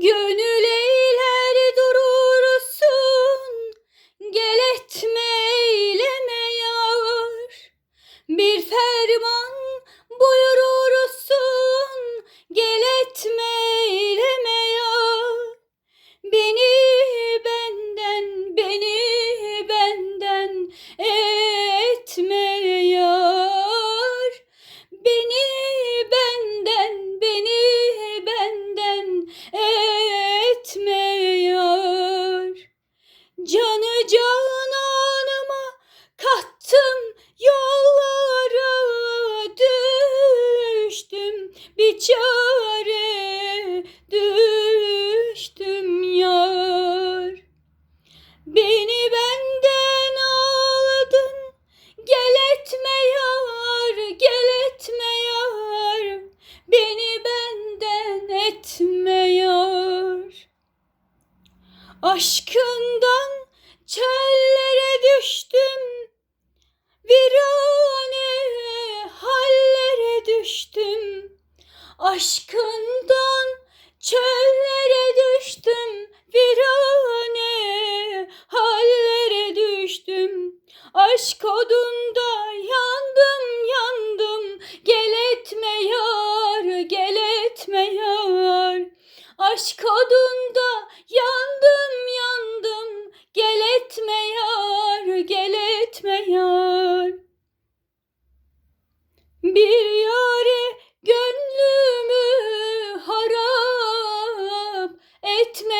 Gönül eyler durursun, gel etme eyleme yar. Bir ferman buyurursun, Canı cananıma kattım yollara düştüm bir çare düştüm yar. Beni benden aldın gel etme yar gel etme yar beni benden etme yar. Aşkından çöllere düştüm, virane hallere düştüm. Aşkından çöllere düştüm, virane hallere düştüm. Aşk odunda yandım yandım, gel etme yar, gel etme yar. Aşk odunda yandım etme